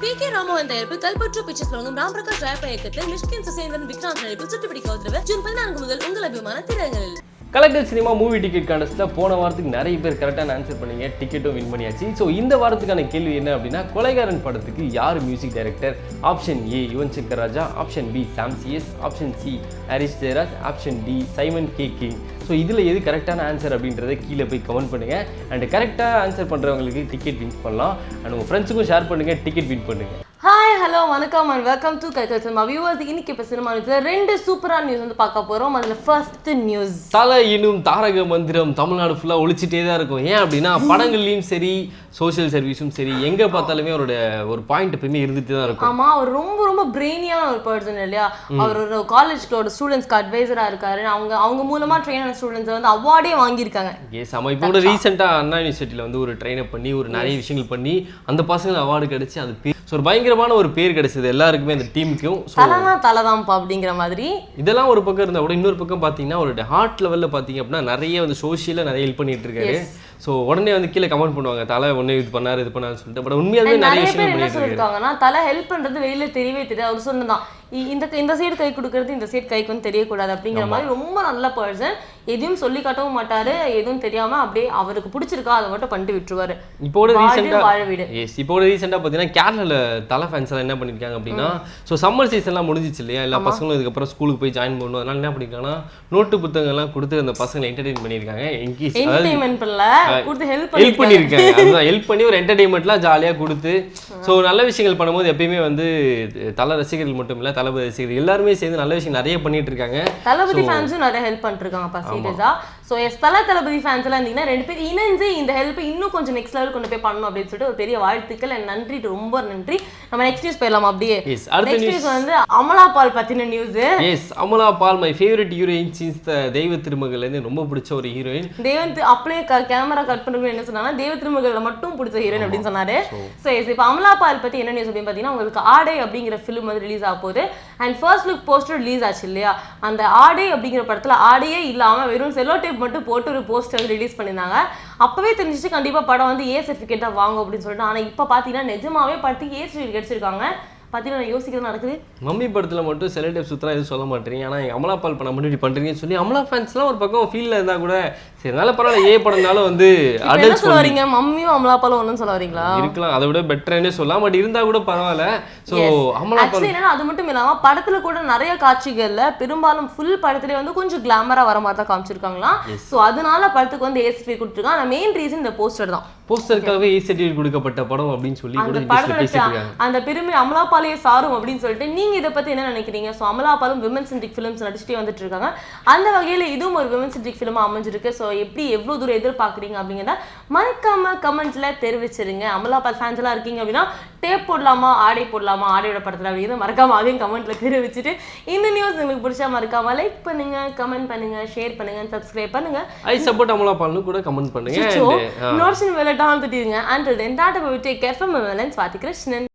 B K Ramohan தயாரிப்பு கல்பற்று pictures வழங்கும் ராம் பிரகாஷ் ராயப்பா இயக்கத்தில் மிஷ்கின் சுசேந்திரன் விக்ராந்த் நடிப்பில் சுட்டுப்பிடிக்க உத்தரவு ஜூன் பதினான்கு முதல் உங்கள் அபிமான திரையரங்களில் கலெக்டர் சினிமா மூவி டிக்கெட் கான்டெஸ்ட்டில் போன வாரத்துக்கு நிறைய பேர் கரெக்டான ஆன்சர் பண்ணீங்க. டிக்கெட்டும் வின் பண்ணியாச்சு. ஸோ இந்த வாரத்துக்கான கேள்வி என்ன அப்படின்னா கொலைகாரன் படத்துக்கு யார் music director option A Yuvan Shankar Raja. Option B Sam CS option C Harris Jayaraj. Option D Simon K King so இதில் எது கரெக்டான ஆன்சர் அப்படின்றத கீழே போய் கமெண்ட் பண்ணுங்கள் அண்ட் கரெக்டாக ஆன்சர் பண்ணுறவங்களுக்கு டிக்கெட் வின் பண்ணலாம். அண்ட் உங்கள் ஃப்ரெண்ட்ஸுக்கும் ஷேர் பண்ணுங்கள் டிக்கெட் வின் பண்ணுங்கள் ஹலோ வணக்கம் அண்ட் வெல்கம் டு கைக்கல் சினிமா வியூவர்ஸ் இன்னைக்கு இப்போ சினிமா நியூஸ்ல ரெண்டு சூப்பரான நியூஸ் வந்து பார்க்க போறோம். அதுல ஃபர்ஸ்ட் நியூஸ் தலை எனும் தாரக மந்திரம் தமிழ்நாடு ஃபுல்லாக ஒழிச்சிட்டே தான் இருக்கும். ஏன் அப்படின்னா படங்கள்லையும் சரி சோஷியல் சர்வீஸும் சரி எங்கே பார்த்தாலுமே அவரோட ஒரு பாயிண்ட் எப்பயுமே இருந்துட்டு தான் இருக்கும். ஆமா அவர் ரொம்ப ரொம்ப பிரெயினியான ஒரு பர்சன் இல்லையா? அவர் ஒரு காலேஜ்லோட ஸ்டூடெண்ட்ஸ்க்கு அட்வைசரா இருக்காரு. அவங்க அவங்க மூலமா ட்ரெயின் ஆன ஸ்டூடெண்ட்ஸ் வந்து அவார்டே வாங்கியிருக்காங்க. எஸ் ஆமாம் இப்போ கூட ரீசெண்டாக அண்ணா யூனிவர்சிட்டியில் வந்து ஒரு ட்ரெயின் அப் பண்ணி ஒரு நிறைய விஷயங்கள் பண்ணி அந்த பசங்களுக்கு அவார்டு கிடைச்சி அது ஸோ ஒரு பயங்கரமான ஒரு பேர் கிடைச்சது எல்லாருக்குமே அந்த டீமுக்கும். தலைனா தலைதான்ப்பா அப்படிங்கிற மாதிரி. இதெல்லாம் ஒரு பக்கம் இருந்தால் கூட இன்னொரு பக்கம் பார்த்தீங்கன்னா அவருடைய ஹார்ட் லெவலில் பார்த்தீங்க அப்படின்னா நிறைய வந்து சோஷியலாக நிறைய ஹெல்ப் பண்ணிட்டு இருக்காரு. ஸோ உடனே வந்து கீழே கமெண்ட் பண்ணுவாங்க தலை ஒன்று இது பண்ணாரு இது பண்ணாருன்னு சொல்லிட்டு. பட் உண்மையாலுமே நிறைய பேர் என்ன சொல்லிருக்காங்கன்னா தலை ஹெல்ப் பண்றது வெளியில தெரியவே தெரியாது. அவர் சொன்னதான் இந்த இந்த சைடு கை கொடுக்கறது இந்த சைடு கைக்கு வந்து தெரியக்கூடாது அப்படிங்கிற மாதிரி ரொம்ப நல்ல பர்சன் எதையும் சொல்லி காட்டவும் மாட்டாரு. எதுவும் தெரியாம அப்படியே அவருக்கு பிடிச்சிருக்கா அதை மட்டும் பண்ணிட்டு விட்டுருவாரு. இப்போ கூட வாழ்வு ரீசெண்டாக வாழ வீடு. எஸ் இப்போ கூட ரீசெண்டாக பார்த்தீங்கன்னா கேரளாவில் தலை ஃபேன்ஸ் எல்லாம் என்ன பண்ணியிருக்காங்க அப்படின்னா ஸோ சம்மர் சீசன்லாம் முடிஞ்சிச்சு இல்லையா? எல்லா பசங்களும் இதுக்கப்புறம் ஸ்கூலுக்கு போய் ஜாயின் பண்ணணும். அதனால என்ன பண்ணியிருக்காங்கன்னா நோட்டு புத்தகங்கள்லாம் கொடுத்து அந்த பசங்களை எங்கேஸ் அதாவது என்டர்டைன்மெண்ட் பண்ணல. கொடுத்து ஹெல்ப் ஹெல்ப் பண்ணியிருக்காங்க அதுதான் ஹெல்ப் பண்ணி ஒரு என்டர்டைன்மெண்ட்லாம் ஜாலியாக கொடுத்து ஸோ நல்ல விஷயங்கள் பண்ணும்போது எப்பயுமே வந்து தலை ரசிகர்கள் மட்டும் இல்லை தளபதி ரசிகர்கள் எல்லாருமே சேர்ந்து நல்ல விஷயம் நிறைய பண்ணிட்டு இருக்காங்க. தளபதி ஃபேன்ஸும் நிறைய ஹெல்ப் பண்ணிருக்காங்கப்பா சீரியஸா ஸோ எஸ் தல தளபதி ஃபேன்ஸ் எல்லாம் இருந்தீங்கன்னா ரெண்டு பேர் இணைஞ்சு இந்த ஹெல்ப் இன்னும் கொஞ்சம் நெக்ஸ்ட் லெவல் கொண்டு போய் பண்ணணும் அப்படின்னு சொல்லிட்டு ஒரு பெரிய வாழ்த்துக்கள். நன்றி ரொம்ப நன்றி. நம்ம நெக்ஸ்ட் நியூஸ் போயிடலாம் அப்படியே? நெக்ஸ்ட் நியூஸ் வந்து அமலா பால் பத்தின news yes Amala Paul my favourite heroine since the தெய்வ திருமகள்லேருந்து ரொம்ப பிடிச்ச ஒரு ஹீரோயின் தேவந்த் அப்படியே கேமரா கட் பண்ணுறது என்ன சொன்னாங்கன்னா தேவ திருமகள்ல மட்டும் பிடிச்ச ஹீரோயின் அப்படின்னு சொன்னாரு. ஸோ எஸ் இப்போ அமலா பால் பத்தி என்ன நியூஸ் அப்படின்னு பார்த்தீங்கன்னா உங்களுக்கு ஆடை அப்படிங்கிற ஃபிலிம் வந்து ரிலீஸ் ஆக போகுது. And first look poster release ஆச்சு இல்லையா? அந்த ஆடை அப்படிங்கிற படத்தில் ஆடையே இல்லாமல் வெறும் செல்லோ டேப் மட்டும் போட்டு ஒரு போஸ்டர் வந்து ரிலீஸ் பண்ணியிருந்தாங்க. அப்போவே தெரிஞ்சிச்சு கண்டிப்பாக படம் வந்து ஏ சர்டிஃபிகேட்டாக வாங்கும் அப்படின்னு சொல்லிட்டு. ஆனால் இப்போ பார்த்தீங்கன்னா நிஜமாவே படத்துக்கு ஏ சர்டிஃபிகேட் கிடைச்சிருக்காங்க பார்த்தீங்கன்னா நான் யோசிக்கிறது நடக்குது? மம்மி படத்தில் மட்டும் செலக்டிவ் சுத்தலாம் எதுவும் சொல்ல மாட்டேறீங்க. ஆனால் அமலா பால் பண்ண முன்னாடி பண்ணுறீங்கன்னு சொல்லி அமலா ஃபேன்ஸ்லாம் ஒரு பக்கம் ஃபீலில் இருந்தால் கூட சரி அதனால பரவாயில்ல ஏ படம்னாலும் வந்து அடல்ட்ஸ் சொல்ல வரீங்க? மம்மியும் அமலா பாலும் ஒன்றும் சொல்ல வரீங்களா? இருக்கலாம் அதை விட பெட்டர்னே சொல்லலாம் பட் இருந்தா கூட பரவாயில்ல. ஸோ அமலா பால் ஆக்சுவலி என்னன்னா அது மட்டும் இல்லாம படத்துல கூட நிறைய காட்சிகள்ல பெரும்பாலும் ஃபுல் படத்துல வந்து கொஞ்சம் கிளாமரா வர மாதிரி தான் காமிச்சிருக்காங்களாம் சோ அதனால படத்துக்கு வந்து ஏஎஸ்பி கொடுத்துருக்காங்க. அந்த மெயின் ரீசன் இந்த போஸ்டர் தான். போஸ்டருக்காகவே ஏ சர்டிஃபிகேட் கொடுக்கப்பட்ட படம் அப்படின்னு சொல்லி கூட அந்த படத்துல அந்த பெருமை அமலாபாலையே சாரும் அப்படின்னு சொல்லிட்டு நீங்க இதை பத்தி என்ன நினைக்கிறீங்க? ஸோ அமலாபாலும் விமன் சென்ட்ரிக் ஃபிலிம்ஸ் நடிச்சுட்டே வந்துட்டு இருக்காங்க. அந்த வகையில இதுவும் ஒரு விமன் சென்ட்ரிக் ஃபிலிமா அமைஞ்சிருக்கு. ஸோ எப்படி எவ்வளவு தூரம் எதிர்பார்க்குறீங்க அப்படிங்கிறத மறக்காம கமெண்ட்ல தெரிவிச்சிருங்க. அமலாபால் ஃபேன்ஸ் எல்லாம் இருக்கீங்க அப்படின்னா டேப் போடலாமா ஆடை போடலாமா ஆடையோட படத்துல அப்படிங்கிறது மறக்காம அதையும் கமெண்ட்ல தெரிவிச்சுட்டு இந்த நியூஸ் உங்களுக்கு பிடிச்சா மறக்காம லைக் பண்ணுங்க கமெண்ட் பண்ணுங்க ஷேர் பண்ணுங்க சப்ஸ்கிரைப் பண்ணுங்க. ஐ சப்போர்ட் அமலா பால்னு கூட கமெண்ட் பண்ணுங்க ஸோ and, நோட்ஸ் வேலை டான் திட்டிருங்க அண்ட் தென் டாட்டா போய் take care from Swathi Krishnan